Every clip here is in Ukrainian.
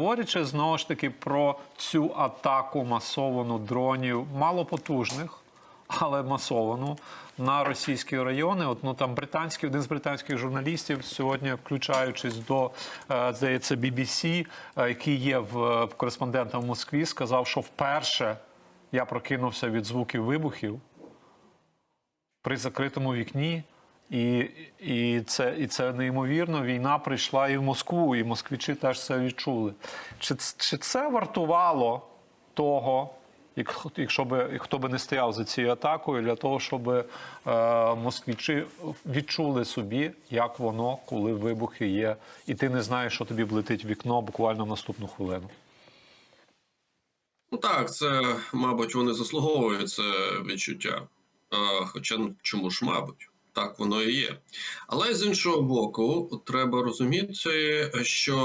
говорячи знову ж таки про цю атаку масовану дронів малопотужних, але масовану на російські райони. От ну там британський один з британських журналістів сьогодні, включаючись до е, здається, BBC, е, який є в, в кореспондентом в Москві, сказав, що вперше я прокинувся від звуків вибухів при закритому вікні. І, і, це, і це неймовірно. Війна прийшла і в Москву, і москвичі теж це відчули. Чи, чи це вартувало того, як- якщо би хто би не стояв за цією атакою, для того, щоб е, москвичі відчули собі, як воно, коли вибухи є, і ти не знаєш, що тобі влетить вікно буквально в наступну хвилину. Ну так, це, мабуть, вони заслуговують це відчуття. Хоча ну, чому ж, мабуть, так воно і є. Але з іншого боку, треба розуміти, що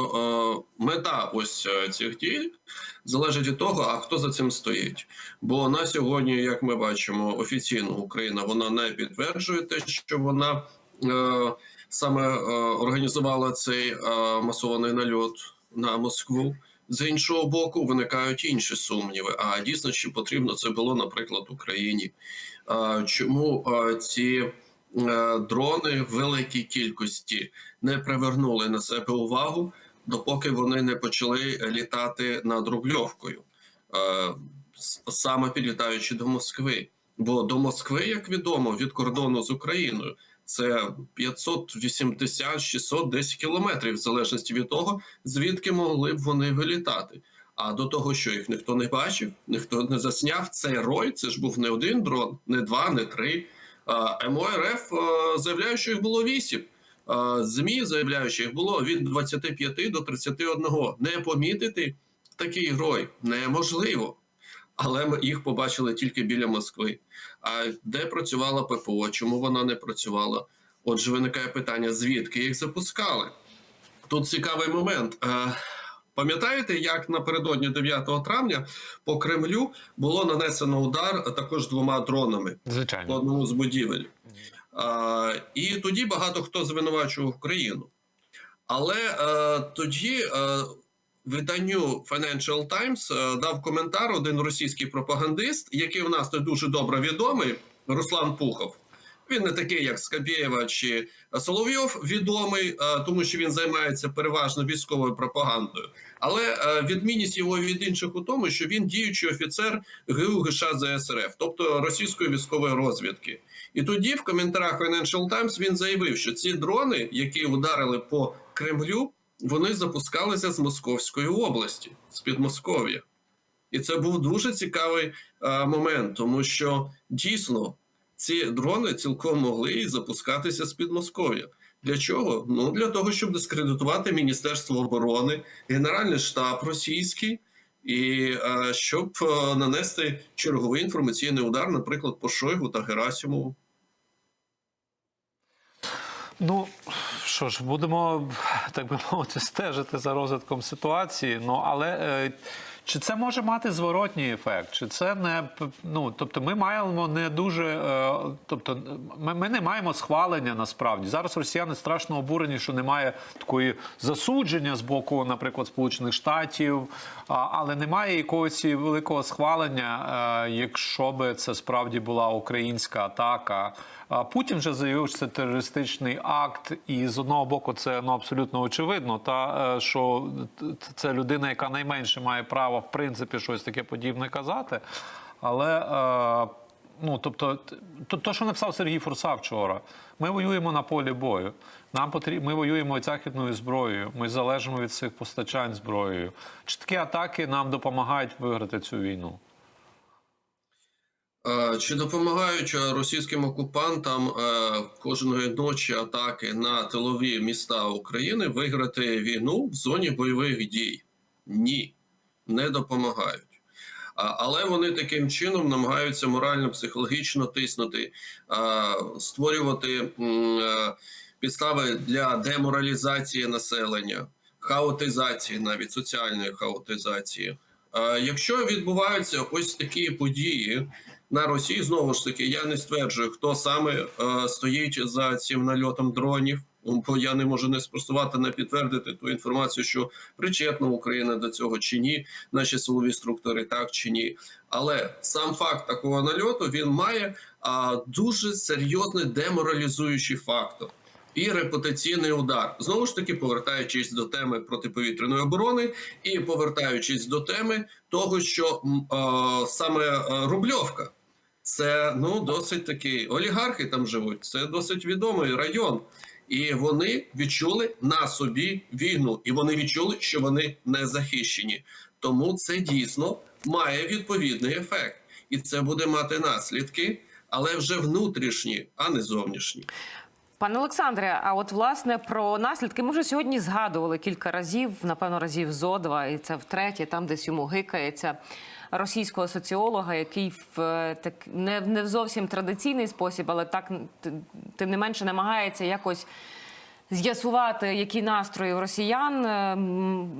е, мета ось е, цих дій залежить від того, а хто за цим стоїть. Бо на сьогодні, як ми бачимо, офіційно Україна вона не підтверджує те, що вона е, саме е, організувала цей е, масований нальот на Москву. З іншого боку, виникають інші сумніви. А дійсно, чи потрібно це було, наприклад, Україні? А, Чому а, ці е, дрони в великій кількості не привернули на себе увагу, допоки вони не почали літати над Рубльовкою, е, саме підлітаючи до Москви? Бо до Москви, як відомо, від кордону з Україною це 580-600 десь кілометрів, в залежності від того, звідки могли б вони вилітати. А до того, що їх ніхто не бачив, ніхто не засняв, цей рой це ж був не один дрон, не два, не три. МОРФ заявляє, що їх було вісім. ЗМІ заявляють, що їх було від 25 до 31. Не помітити такий рой неможливо. Але ми їх побачили тільки біля Москви. А де працювала ППО? Чому вона не працювала? Отже, виникає питання, звідки їх запускали? Тут цікавий момент. Пам'ятаєте, як напередодні 9 травня по Кремлю було нанесено удар також двома дронами по одному з будівель? А, і тоді багато хто звинувачував Україну. Але е, тоді е, виданню Financial Times е, дав коментар один російський пропагандист, який у нас не дуже добре відомий, Руслан Пухов. Він не такий, як Скабєєва чи Соловйов, відомий, е, тому що він займається переважно військовою пропагандою. Але е, відмінність його від інших у тому, що він діючий офіцер ГУ ГШ ЗСРФ, тобто російської військової розвідки. І тоді в коментарях Financial Times він заявив, що ці дрони, які ударили по Кремлю, вони запускалися з Московської області, з Підмосков'я. І це був дуже цікавий е, момент, тому що дійсно ці дрони цілком могли і запускатися з Підмосков'я. Для чого? Ну для того, щоб дискредитувати Міністерство оборони, Генеральний штаб російський, і е, щоб е, нанести черговий інформаційний удар, наприклад, по Шойгу та Герасимову. Ну що ж, будемо так би мовити, стежити за розвитком ситуації. Ну але е, чи це може мати зворотній ефект? Чи це не ну, тобто, ми маємо не дуже, е, тобто, ми, ми не маємо схвалення насправді. Зараз росіяни страшно обурені, що немає такої засудження з боку, наприклад, Сполучених Штатів, але немає якогось великого схвалення, е, якщо би це справді була українська атака. А Путін вже заявив, що це терористичний акт, і з одного боку це ну абсолютно очевидно. Та е, що це людина, яка найменше має право в принципі щось таке подібне казати. Але е, ну тобто, то, то, що написав Сергій Фурса вчора, ми воюємо на полі бою. Нам потрібно, ми воюємо західною зброєю. Ми залежимо від цих постачань зброєю. Чи такі атаки нам допомагають виграти цю війну? Е, Чи допомагають е, російським окупантам е, кожної ночі атаки на тилові міста України виграти війну в зоні бойових дій? Ні, не допомагають. Але вони таким чином намагаються морально-психологічно тиснути, створювати підстави для деморалізації населення, хаотизації, навіть соціальної хаотизації. Якщо відбуваються ось такі події на Росії, знову ж таки, я не стверджую, хто саме е, стоїть за цим нальотом дронів. бо я не можу не спростувати, не підтвердити ту інформацію, що причетна Україна до цього чи ні, наші силові структури так чи ні. Але сам факт такого нальоту він має а, дуже серйозний деморалізуючий фактор. І репутаційний удар знову ж таки повертаючись до теми протиповітряної оборони і повертаючись до теми того, що е, саме е, Рубльовка це ну досить такий олігархи там живуть. Це досить відомий район, і вони відчули на собі війну, і вони відчули, що вони не захищені. Тому це дійсно має відповідний ефект, і це буде мати наслідки, але вже внутрішні, а не зовнішні. Пане Олександре, а от власне про наслідки ми вже сьогодні згадували кілька разів, напевно, разів зо два, і це втретє, там десь йому гикається російського соціолога, який в е, так не, не в зовсім традиційний спосіб, але так тим не менше намагається якось. З'ясувати, які настрої у росіян, е,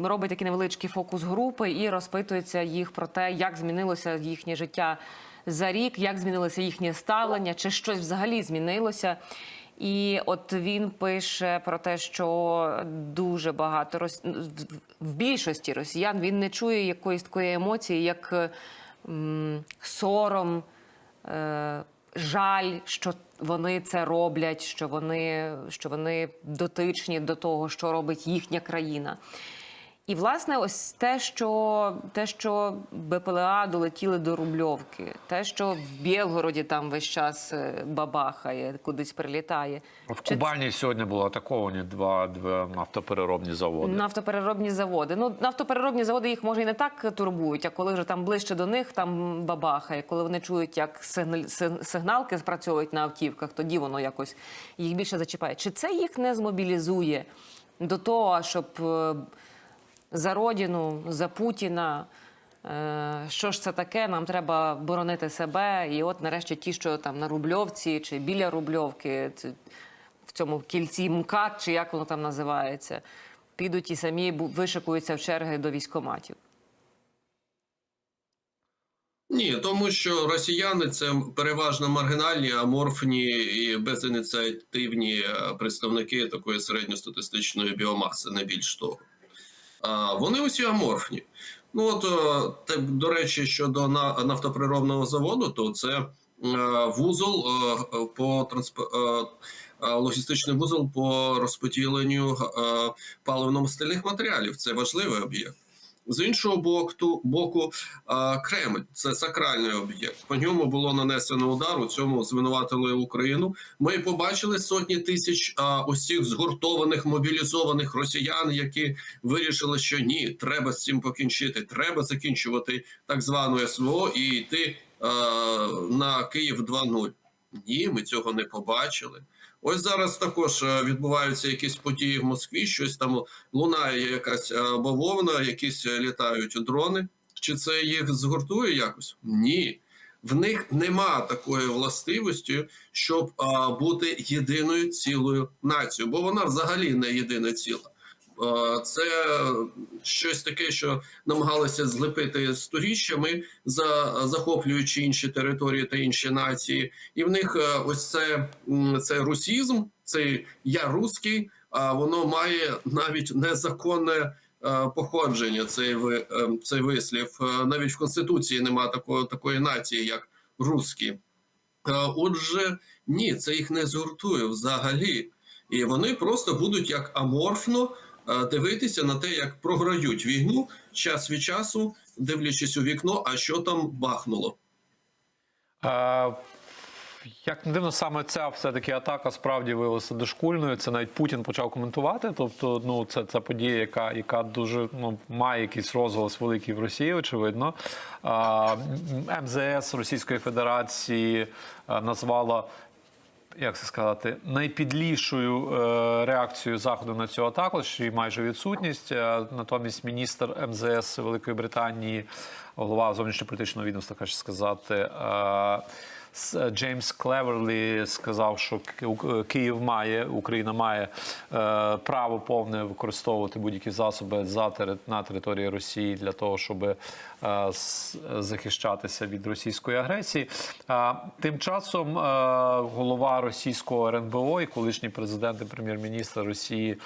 робить такі невеличкі фокус групи і розпитується їх про те, як змінилося їхнє життя за рік, як змінилося їхнє ставлення, чи щось взагалі змінилося. І от він пише про те, що дуже багато рос... в більшості росіян він не чує якоїсь такої емоції, як сором, е, жаль, що вони це роблять, що вони, що вони дотичні до того, що робить їхня країна. І власне, ось те, що те, що БПЛА долетіли до Рубльовки, те, що в Білгороді там весь час е, бабахає, кудись прилітає. В Чи Кубані сьогодні було атаковані два, два нафтопереробні заводи. Нафтопереробні заводи. Ну, нафтопереробні заводи їх може і не так турбують, а коли вже там ближче до них, там бабахає. Коли вони чують, як сигнал- сигналки спрацьовують на автівках, тоді воно якось їх більше зачіпає. Чи це їх не змобілізує до того, щоб е, за родину, за Путіна? е, Що ж це таке? Нам треба боронити себе. І от нарешті ті, що там на Рубльовці чи біля Рубльовки, в цьому кільці МКАД, чи як воно там називається, підуть і самі вишикуються в черги до військоматів. Ні, тому що росіяни це переважно маргінальні, аморфні і безініціативні е, представники такої середньостатистичної біомаси, не більш того. Вони усі аморфні. Ну от е, те, до речі, щодо на- нафтоприробного заводу, то це е, вузол е, по трансп... логістичний вузол по розподіленню паливно-мастильних матеріалів. Це важливий об'єкт. З іншого боку, боку Кремль це сакральний об'єкт. По ньому було нанесено удар. У цьому звинуватили Україну. Ми побачили сотні тисяч ось цих згуртованих мобілізованих росіян, які вирішили, що ні, треба з цим покінчити. Треба закінчувати так звану СВО і йти на Київ 2.0. Ні, ми цього не побачили. Ось зараз також е, відбуваються якісь події в Москві. Щось там лунає якась е, бавовна, якісь е, літають дрони. Чи це їх згуртує якось? Ні. В них нема такої властивості, щоб а, бути єдиною цілою нацією, бо вона взагалі не єдина ціла. А, це щось таке, що намагалися злепити сторіччями, за, захоплюючи інші території та інші нації. І в них е, ось це, це русізм, цей я русський, а воно має навіть незаконне е, походження. Цей е, цей вислів. Е, Навіть в конституції немає такої такої нації, як русські. Е, Отже, ні, це їх не згуртує взагалі. І вони просто будуть як аморфно е, дивитися на те, як програють війну час від часу, дивлячись у вікно, а що там бахнуло. Е, Як не дивно, саме ця все-таки атака справді виявилася дошкульною. Це навіть Путін почав коментувати. Тобто, ну це, це подія, яка, яка дуже ну, має якийсь розголос великий в Росії, очевидно. А, МЗС Російської Федерації назвала. Як це сказати, найпідлішою е, реакцією заходу на цю атаку, що її майже відсутність. Е, натомість міністр МЗС Великої Британії, голова зовнішньополітичного відомства, каже сказати, е, Джеймс Клеверлі сказав, що Київ має, Україна має е, право повне використовувати будь-які засоби за на території Росії для того, щоб е, захищатися від російської агресії. Тим часом е, голова російського РНБО і колишній президент і прем'єр-міністр Росії,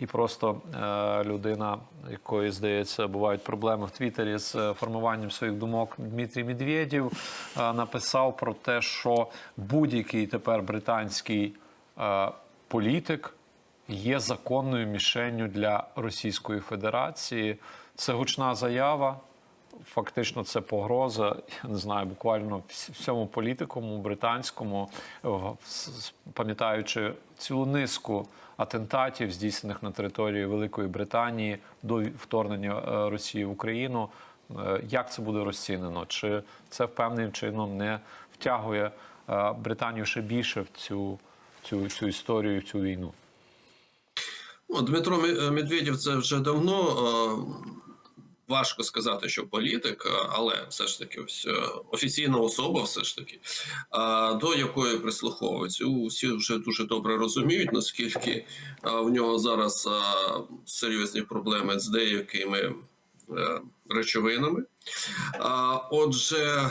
і просто е, людина, якої здається, бувають проблеми в Твіттері з е, формуванням своїх думок, Дмитрій Медведєв е, написав про те, що будь-який тепер британський е, політик є законною мішенню для Російської Федерації. Це гучна заява. Фактично, це погроза. Я не знаю, буквально всьому політикуму британському, пам'ятаючи цілу низку атентатів, здійснених на території Великої Британії до вторгнення е, Росії в Україну. Е, Як це буде розцінено? Чи це певним чином не втягує е, Британію ще більше в цю, цю, цю історію, в цю війну? Ну, Дмитро Мі- Медведєв це вже давно. е, Важко сказати, що політик, е, але все ж таки, ось е, офіційна особа, все ж таки, е, до якої прислуховуються. Усі вже дуже добре розуміють, наскільки е, в нього зараз е, серйозні проблеми з деякими е, речовинами. А, Отже,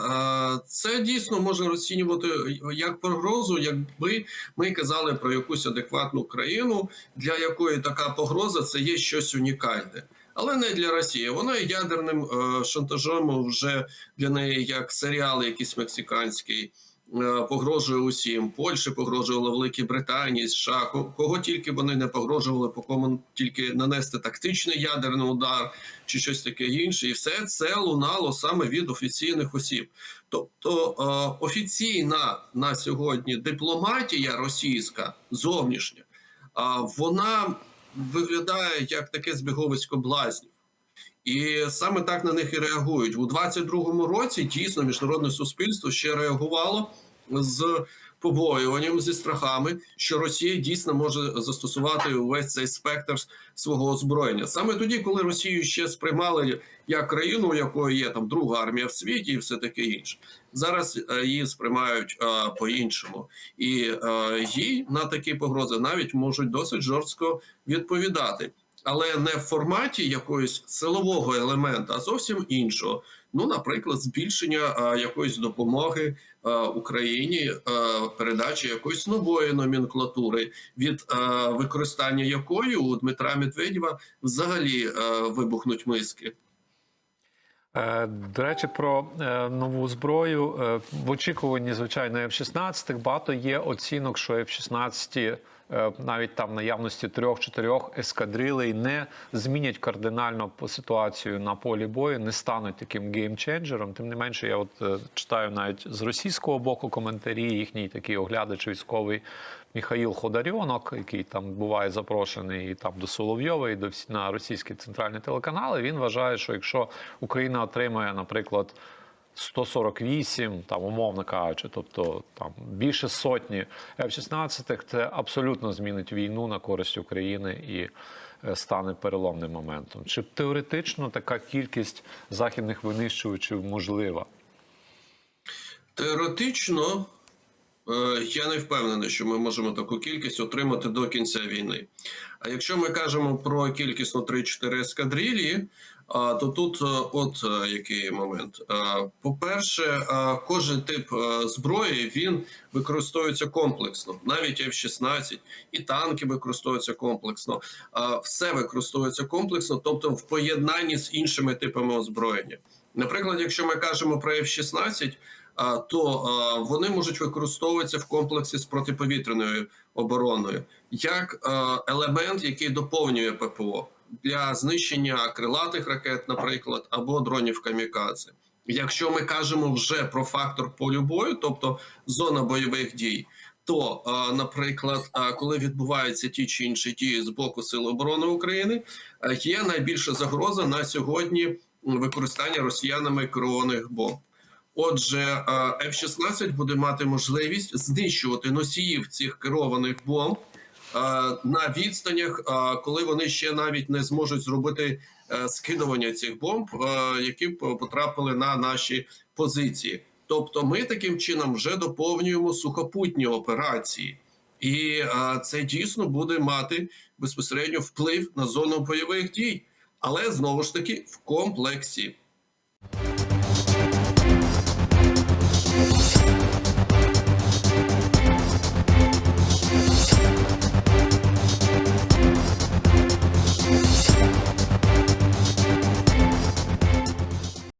е, це дійсно можна розцінювати як погрозу, якби ми казали про якусь адекватну країну, для якої така погроза це є щось унікальне. Але не для Росії. Вона ядерним е, шантажом вже для неї як серіал, якийсь мексиканський. Е, Погрожує усім. Польщі погрожувала Великій Британії, США. Ко- Кого тільки вони не погрожували, по кому тільки нанести тактичний ядерний удар чи щось таке інше, і все це лунало саме від офіційних осіб. Тобто е, офіційна на сьогодні дипломатія російська зовнішня, вона виглядає як таке збіговисько блазнів. І саме так на них і реагують у 22-му році. Дійсно, міжнародне суспільство ще реагувало з побоюванням зі страхами, що Росія дійсно може застосувати увесь цей спектр свого озброєння. Саме тоді, коли Росію ще сприймали як країну, у якої є там друга армія в світі, і все таке інше. Зараз е, її сприймають е, по-іншому, і е, їй на такі погрози навіть можуть досить жорстко відповідати. Але не в форматі якогось силового елемента, а зовсім іншого. Ну, наприклад, збільшення якоїсь допомоги Україні, передачі якоїсь нової номенклатури, від використання якої у Дмитра Медведєва взагалі вибухнуть миски. Е, До речі, про е, нову зброю Е, в очікуванні, звичайно, F-16 багато є оцінок, що F-16 е, навіть там наявності трьох-чотирьох ескадрилей не змінять кардинально ситуацію на полі бою, не стануть таким геймченджером. Тим не менше, я от е, читаю навіть з російського боку коментарі, їхній такий оглядач військовий Міхаїл Ходарьонок, який там буває запрошений і там до Соловйова, і до на російські центральні телеканали. Він вважає, що якщо Україна отримає, наприклад, 148, там умовно кажучи, тобто там більше сотні F-16, це абсолютно змінить війну на користь України і е, стане переломним моментом. Чи теоретично така кількість західних винищувачів можлива? Теоретично е, я не впевнений, що ми можемо таку кількість отримати до кінця війни. А якщо ми кажемо про кількісно 3-4 ескадрилії, а, то тут е, от е, який момент. Е, По-перше, кожен тип зброї він використовується комплексно, навіть F-16, і танки використовуються комплексно. Все використовується комплексно, тобто в поєднанні з іншими типами озброєння. Наприклад, якщо ми кажемо про F-16, то вони можуть використовуватися в комплексі з протиповітряною обороною як елемент, який доповнює ППО для знищення крилатих ракет, наприклад, або дронів камікадзе. Якщо ми кажемо вже про фактор полю бою, тобто зона бойових дій, то, наприклад, коли відбуваються ті чи інші дії з боку Сил оборони України, є найбільша загроза на сьогодні використання росіянами керованих бомб. Отже, е, F-16 буде мати можливість знищувати носіїв цих керованих бомб е, на відстанях, е, коли вони ще навіть не зможуть зробити е, скидування цих бомб, е, які потрапили на наші позиції. Тобто, ми таким чином вже доповнюємо сухопутні операції, і е, це дійсно буде мати безпосередньо вплив на зону бойових дій, але знову ж таки в комплексі.